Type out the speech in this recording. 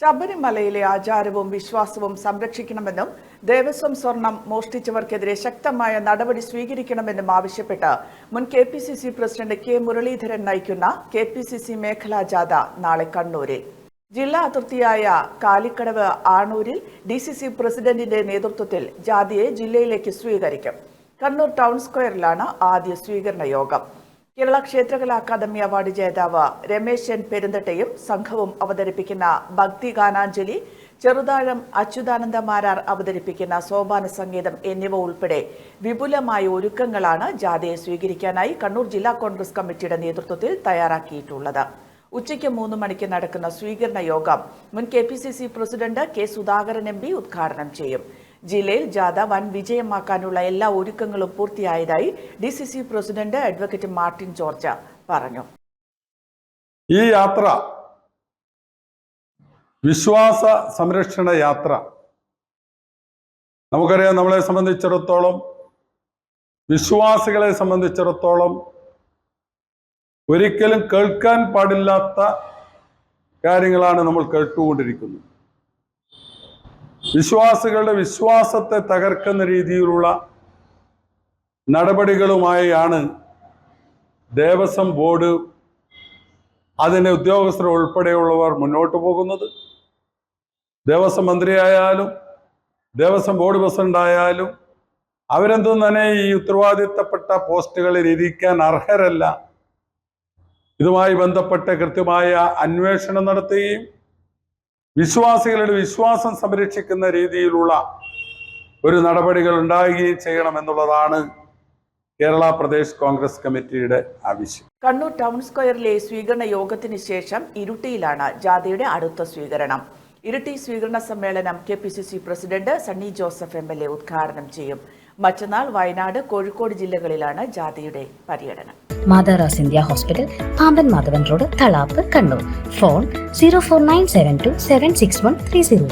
ശബരിമലയിലെ ആചാരവും വിശ്വാസവും സംരക്ഷിക്കണമെന്നും ദേവസ്വം സ്വർണം മോഷ്ടിച്ചവർക്കെതിരെ ശക്തമായ നടപടി സ്വീകരിക്കണമെന്നും ആവശ്യപ്പെട്ട് മുൻ K P C C president K Muraleedharan നയിക്കുന്ന കെ പി സി സി മേഖലാ ജാഥ നാളെ കണ്ണൂരിൽ. ജില്ലാ അതിർത്തിയായ കാലിക്കടവ് ആണൂരിൽ ഡി സി സി പ്രസിഡന്റിന്റെ നേതൃത്വത്തിൽ ജാഥയെ ജില്ലയിലേക്ക് സ്വീകരിക്കും. കണ്ണൂർ ടൗൺ സ്ക്വയറിലാണ് ആദ്യ സ്വീകരണ യോഗം. കേരള ക്ഷേത്രകലാ അക്കാദമി അവാർഡ് ജേതാവ് രമേശൻ പെരുന്തട്ടയും സംഘവും അവതരിപ്പിക്കുന്ന ഭക്തി ഗാനാഞ്ജലി ചെറുതാഴം അച്യുതാനന്ദ മാരാർ അവതരിപ്പിക്കുന്ന സോപാന സംഗീതം എന്നിവ ഉൾപ്പെടെ വിപുലമായ ഒരുക്കങ്ങളാണ് ജാഥയെ സ്വീകരിക്കാനായി കണ്ണൂർ ജില്ലാ കോൺഗ്രസ് കമ്മിറ്റിയുടെ നേതൃത്വത്തിൽ തയ്യാറാക്കിയിട്ടുള്ളത്. ഉച്ചയ്ക്ക് മൂന്ന് മണിക്ക് നടക്കുന്ന സ്വീകരണ യോഗം മുൻ K P C C president K Sudhakaran M P ഉദ്ഘാടനം ചെയ്യും. ജില്ലയിൽ ജാഥ വൻ വിജയമാക്കാനുള്ള എല്ലാ ഒരുക്കങ്ങളും പൂർത്തിയായതായി D C C president advocate Martin George പറഞ്ഞു. ഈ യാത്ര വിശ്വാസ സംരക്ഷണ യാത്ര നമുക്കറിയാം നമ്മളെ സംബന്ധിച്ചിടത്തോളം വിശ്വാസികളെ സംബന്ധിച്ചിടത്തോളം ഒരിക്കലും കേൾക്കാൻ പാടില്ലാത്ത കാര്യങ്ങളാണ് നമ്മൾ കേട്ടുകൊണ്ടിരിക്കുന്നത്. വിശ്വാസികളുടെ വിശ്വാസത്തെ തകർക്കുന്ന രീതിയിലുള്ള നടപടികളുമായാണ് ദേവസ്വം ബോർഡ് അതിന്റെ ഉദ്യോഗസ്ഥർ ഉൾപ്പെടെയുള്ളവർ മുന്നോട്ട് പോകുന്നത്. ദേവസ്വം മന്ത്രിയായാലും ദേവസ്വം ബോർഡ് പ്രസിഡന്റ് ആയാലും അവരെന്തും തന്നെ ഈ ഉത്തരവാദിത്തപ്പെട്ട പോസ്റ്റുകളിൽ ഇരിക്കാൻ അർഹരല്ല. ഇതുമായി ബന്ധപ്പെട്ട് കൃത്യമായ അന്വേഷണം നടത്തുകയും വിശ്വാസികളുടെ വിശ്വാസം സംരക്ഷിക്കുന്ന രീതിയിലുള്ള ഒരു നടപടികൾ ഉണ്ടാകുകയും ചെയ്യണമെന്നുള്ളതാണ് കേരള പ്രദേശ് കോൺഗ്രസ് കമ്മിറ്റിയുടെ ആവശ്യം. കണ്ണൂർ ടൗൺ സ്ക്വയറിലെ സ്വീകരണ യോഗത്തിന് ശേഷം ഇരുട്ടിയിലാണ് ജാഥയുടെ അടുത്ത സ്വീകരണം. ഇരുട്ടി സ്വീകരണ സമ്മേളനം K P C C president Sunny Joseph M L A ഉദ്ഘാടനം ചെയ്യും. മറ്റന്നാൾ വയനാട് കോഴിക്കോട് ജില്ലകളിലാണ് ജാഥയുടെ പര്യടനം. മാതാറാസ് India hospital Pamban Madhavan road Thalap Kannur. Phone zero four nine seven two seven six one three zero